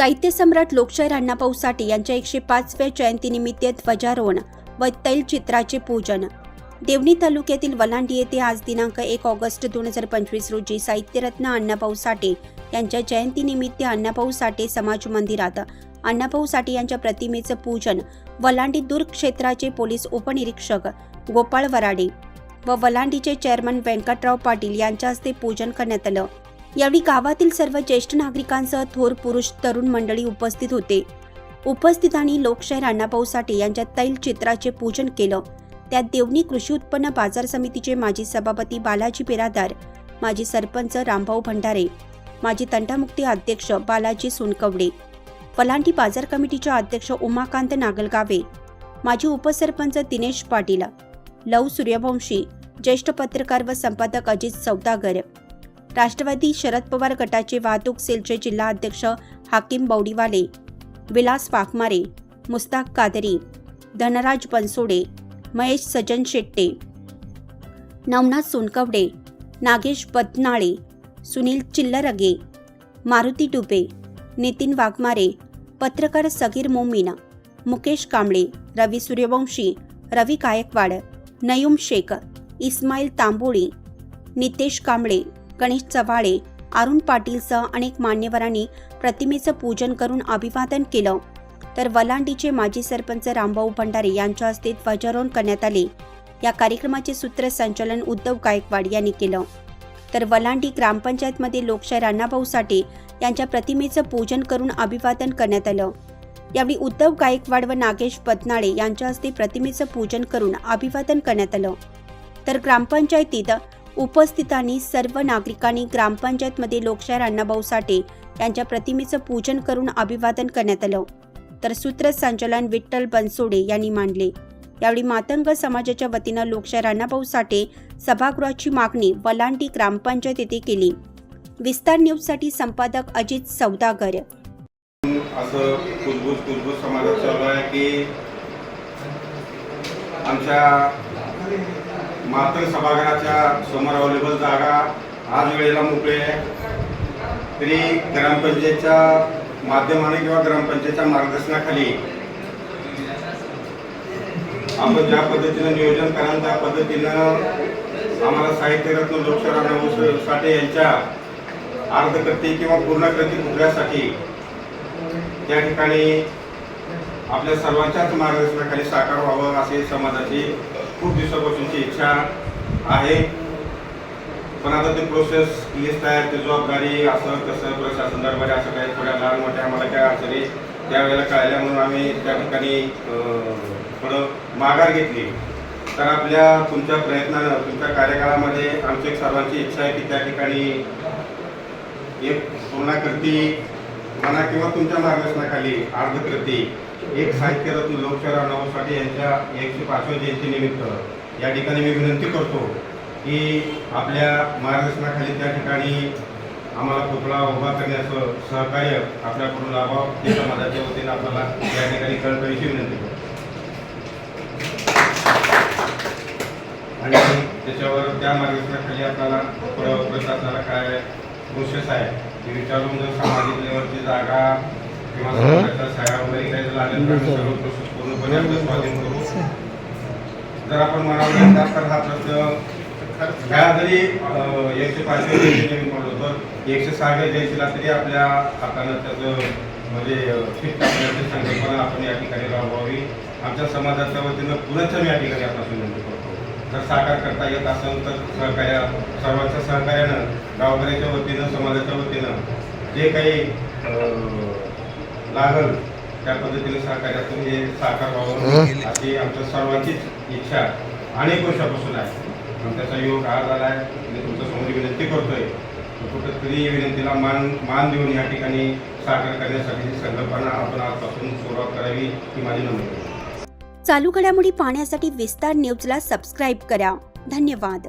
साहित्य सम्राट लोकशाहीर अण्णाभाऊ साठे यांच्या एकशे पाचव्या जयंतीनिमित्त ध्वजारोहण व तैलचित्राचे पूजन. देवणी तालुक्यातील वलांडी येथे आज दिनांक एक ऑगस्ट दोन हजार पंचवीस रोजी साहित्यरत्न अण्णाभाऊ साठे यांच्या जयंतीनिमित्त अण्णाभाऊ साठे समाज मंदिरात अण्णाभाऊ साठे यांच्या प्रतिमेचं पूजन वलांडी दुर्ग क्षेत्राचे पोलीस उपनिरीक्षक गोपाळ वराडे व वलांडीचे चेअरमन व्यंकटराव पाटील यांच्या हस्ते पूजन करण्यात आलं. यावेळी गावातील सर्व ज्येष्ठ नागरिकांसह थोर पुरुष तरुण मंडळी उपस्थित होते. उपस्थितांनी लोकशाहीर अण्णाभाऊ साठे यांच्या तैल चित्राचे पूजन केलं. त्यात देवणी कृषी उत्पन्न बाजार समितीचे माजी सभापती बालाजी बिरादार माजी सरपंच रामभाऊ भंडारे माजी तंटामुक्ती अध्यक्ष बालाजी सोनकवडे फलांटी बाजार कमिटीच्या अध्यक्ष उमाकांत नागलगावे माजी उपसरपंच दिनेश पाटील लव सूर्यवंशी ज्येष्ठ पत्रकार व संपादक अजित सौदागर राष्ट्रवादी शरद पवार गटाचे वाहतूक सेलचे जिल्हा अध्यक्ष हाकीम बौडीवाले विलास वाघमारे मुस्ताक कादरी धनराज बनसोडे महेश सजन शेट्टे नवनाथ सोनकवडे नागेश बदनाळे सुनील चिल्लरगे मारुती डुबे नितीन वाघमारे पत्रकार सगीर मोमीन मुकेश कांबळे रवी सूर्यवंशी रवी गायकवाड नयूम शेख इस्माईल तांबोळी नितेश कांबळे गणेश चव्हाळे अरुण पाटीलसह अनेक मान्यवरांनी प्रतिमेचं पूजन करून अभिवादन केलं. तर वलांडीचे माजी सरपंच रामभाऊ भंडारे यांच्या हस्ते ध्वजारोहण करण्यात आले. या कार्यक्रमाचे सूत्रसंचालन उद्धव गायकवाड यांनी केलं. तर वलांडी ग्रामपंचायतमध्ये लोकशाहीर अण्णाभाऊ साठे यांच्या प्रतिमेचं पूजन करून अभिवादन करण्यात आलं. यावेळी उद्धव गायकवाड व नागेश पतनाळे यांच्या हस्ते प्रतिमेचं पूजन करून अभिवादन करण्यात आलं. तर ग्रामपंचायतीत उपस्थितांनी सर्व नागरिकांनी ग्रामपंचायतमध्ये लोकशाहीर अण्णाभाऊ साठे यांच्या प्रतिमेचं पूजन करून अभिवादन करण्यात आलं. तर सूत्रसंचालन विठ्ठल बनसोडे यांनी मांडले. यावेळी मातंग समाजाच्या वतीनं लोकशाहीर अण्णाभाऊ साठे सभागृहाची मागणी वलांटी ग्रामपंचायत येथे केली. विस्तार न्यूजसाठी संपादक अजित सौदागर. असं समाजात चालू आहे की आमच्या मातंग सभागृहाच्या समोर अवेलेबल जागा आज वेळेला मोकळी आहे. तरी ग्रामपंचायतच्या माध्यमाने किंवा ग्रामपंचायतच्या मार्गदर्शनाखाली आपण ज्या पद्धतीनं नियोजन कराल त्या पद्धतीनं आम्हाला साहित्यरत्न लोकशाही साठे यांच्या अर्धकृती किंवा पूर्णकृती पुतळ्यासाठी त्या ठिकाणी आपल्या सर्वांच्याच मार्गदर्शनाखाली साकार व्हावं अशी समाजाची खूप दिवसापासूनची इच्छा आहे. पण आता ते प्रोसेस लिस्ट आहे ते जबाबदारी असं कसं प्रशासन दरबारी असं काही थोड्या लहान मोठ्या आम्हाला काय अडचणी त्यावेळेला कळल्या म्हणून आम्ही त्या ठिकाणी थोडं माघार घेतली. तर आपल्या तुमच्या प्रयत्नानं तुमच्या कार्यकाळामध्ये आमची एक सर्वांची इच्छा आहे की त्या ठिकाणी एक पूर्णाकृती म्हणा किंवा तुमच्या मार्गदर्शनाखाली अर्धकृती एक साहित्यरत्न लोकशाही साठे यांच्या एकशे पाचव्या जयंतीनिमित्त या ठिकाणी मी विनंती करतो की आपल्या मार्गदर्शनाखाली त्या ठिकाणी आम्हाला पुतळा उभा करण्याचं सहकार्य आपल्याकडून लाभावं ते समाजाच्या वतीनं आपल्याला या ठिकाणी कळकळीची विनंती करतो. आणि त्याच्यावर त्या मार्गदर्शनाखाली आपल्याला थोडं प्रशासनाला काय प्रोसेस आहे ते विचारून जर सामाजिक लेवलची जागा किंवा समाजाच्या वगैरे काही लागेल तर आम्ही सर्व प्रोसेस पूर्णपणे आपलं स्वाधीन करू. जर आपण म्हणाल तर हा प्रश्न ह्या जरी एकशे म्हणलो तर एकशे सहाव्या जयंतीला तरी आपल्या हातानं त्याचं म्हणजे फिट करण्याची संकल्पना आपण या ठिकाणी राबवावी. आमच्या समाजाच्या वतीनं पुरेच मी या ठिकाणी आपण विनंती करतो. जर साकार करता येत असेल तर सहकार्य सर्वांच्या सहकार्यानं गावकऱ्याच्या वतीनं समाजाच्या वतीनं जे काही लागल त्या पद्धतीने सहकार्यातून हे साकार व्हावं. अशी आमच्या सर्वांचीच इच्छा अनेक वर्षापासून आहे. त्याचा योग आज आला आहे. मी तुमच्यासमोर विनंती करतोय कुठंतरी या विनंतीला मान मान देऊन या ठिकाणी साकार करण्यासाठीची संकल्पना आपण आजपासून सुरुवात करावी ही माझी नम्र. चालू घडामोडी पाहण्यासाठी विस्तार न्यूजला सबस्क्राईब करा. धन्यवाद.